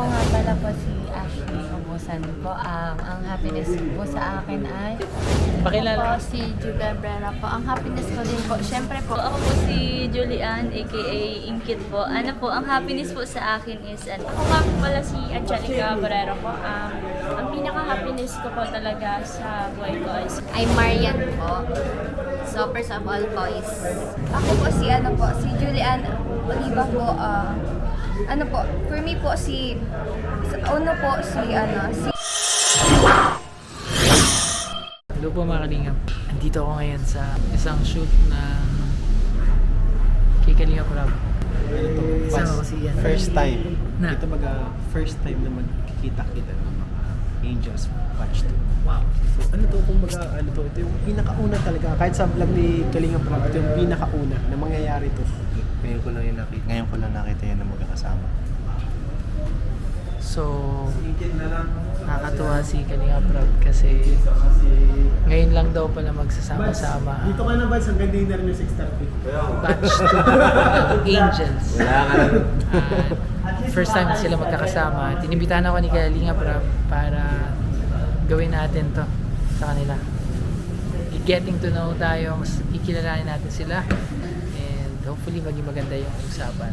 Ako nga pala po si Ashley Obusan po. Um, ang happiness po sa akin ay Pakilala. po si Juga Brera po. Ang happiness ko din po, syempre po, ako po si Julian, aka Inkit po. Ano po, ang happiness po sa akin is, ano, Ako nga po pala si Angelica Barrero po. Um, ang pinaka-happiness ko po talaga sa buhay ko is ay Marian po. So, first of all po is, ako po si ano po, si Julian Oliva po. ah, ano po, for me po si, sa- una po si ano, si Hello po mga kalingap. Andito ako ngayon sa isang shoot ng kay Kalingap Rob. Ano to? Isang Pas- ako si Ian. First time. Na. Ito baga first time na magkikita-kita ng mga Angels Watch 2. Wow. So ano to kung baga ano to? Ito yung pinakauna talaga. Kahit sa vlog ni Kalinga Prab, ito yung pinakauna na mangyayari to. Ngayon ko lang yung nakita, ngayon ko lang nakita yan na magkakasama. So, nakakatuwa si Kalingap Rob kasi ngayon lang daw pala magsasama-sama Dito ka na ba sa ganda dinner niyo 6.30? batch 2 Angels. Wala ka lang. Ah, first time sila magkakasama. Tinibitahan ako ni Kalinga Prab para gawin natin to sa kanila. Getting to know tayo, mas kikilalanin natin sila. Hopefully maging maganda yung usapan.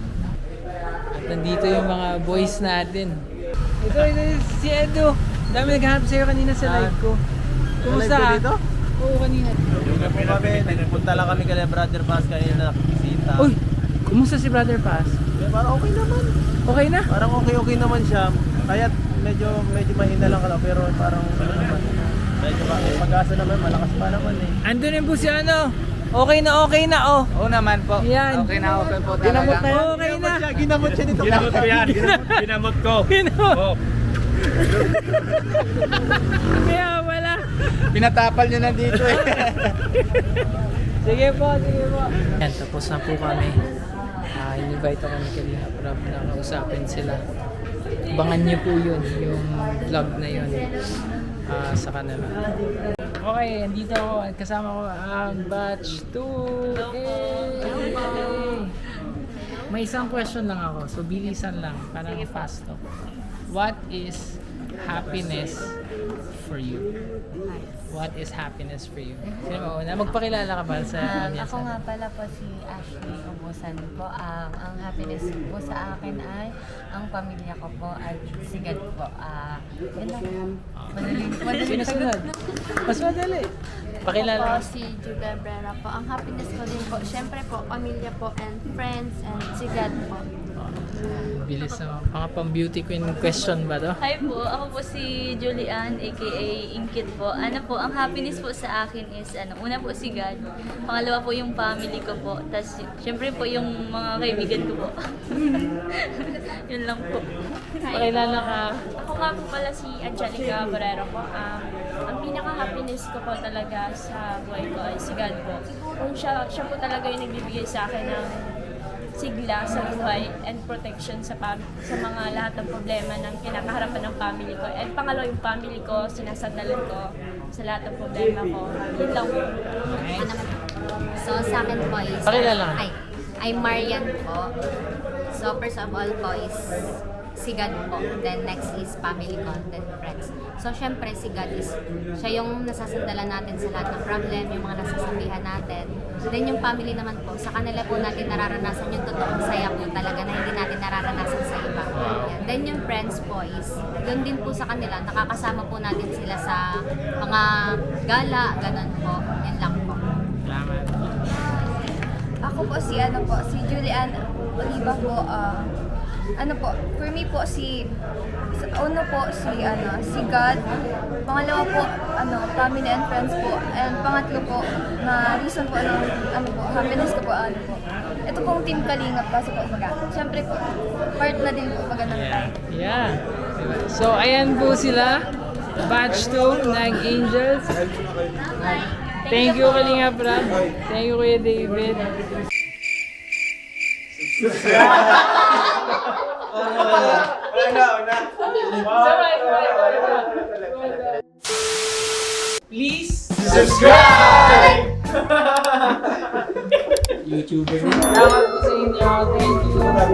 At nandito yung mga boys natin. Ito, ito si Edo. Dami naghahanap sa'yo kanina sa live ko. Kumusta live ko dito? Oo, kanina. Yung po kami, nagpunta lang kami kay Brother Bass kanina nakikisita. Uy, kumusta si Brother Paz? Eh, parang okay naman. Okay na? Parang okay-okay naman siya. Kaya medyo medyo mahina lang ka pero parang ano naman. Medyo pag-asa naman, malakas pa naman eh. Andun yung po si ano. Okay na okay na oh. Oo naman po. Yan. Okay na okay po Ginamot na yan. Okay na. Siya, ginamot siya dito. Ginamot ko yan. Ginamot, ginamot ko. Ginamot. Oh, Kaya wala. pinatapal niya na dito eh. Sige po, sige po. Yan, tapos na po kami. Ah, in-invite ako ni Kalinga Prab na kausapin sila. Abangan niyo po yun, yung vlog na yun ah, sa kanila. Okay, andito ako. Kasama ko ang batch 2. Yay! May isang question lang ako. So, bilisan lang. Parang fast talk. What is happiness for you? What is happiness for you? Sino mo una? Magpakilala ka ba sa Um, audience? ako nga pala po si Ashley Obusan po. Um, ang happiness po sa akin ay ang pamilya ko po ay sigad po. Ah, yun lang. Madali, madali Sino sunod? Mas madali. Pakilala po si Juga Brera po. Ang happiness ko din po, syempre po, pamilya po and friends and sigad po. Bilis na mga pang beauty queen question ba to? Hi po, ako po si Julian, aka Inkit po. Ano po, ang happiness po sa akin is, ano, una po si God. Pangalawa po yung family ko po. Tapos, syempre po yung mga kaibigan ko po. Yun lang po. Pakilala ka. Ako nga po pala si Angelica Barrero po. Um, ang pinaka-happiness ko po talaga sa buhay ko ay si God po. Kung siya, siya po talaga yung nagbibigay sa akin ng sigla sa buhay and protection sa pam- sa mga lahat ng problema ng kinakaharapan ng family ko. And pangalawa yung family ko, sinasandalan ko sa lahat ng problema ko. Yun lang po. Ano So, sa akin po is... Pakilala. Ay, ay Marian po. So, first of all po is si God po. Then next is family ko, then friends. So, syempre si God is, siya yung nasasandalan natin sa lahat ng problem, yung mga nasasabihan natin. Then yung family naman po, sa kanila po natin nararanasan yung totoong saya po talaga na hindi natin nararanasan sa iba. Yan. Then yung friends po is, doon din po sa kanila, nakakasama po natin sila sa mga gala, ganun po. Yan lang po. Salamat. Ako po si ano po, si Julian Oliva po. ah, ano po, for me po si sa- una po si ano, si God. Pangalawa po ano, family and friends po. And pangatlo po na reason po ano, ano po, happiness ko po ano po. Ito pong team Kalingap kasi po baga. Siyempre po, part na din po baga ng Yeah. time. Yeah. So, ayan po sila. Batch 2 ng Angels. Thank you, Kalinga Prab. Thank you, Kuya David. Please subscribe! YouTuber. Salamat po sa inyo. Thank you.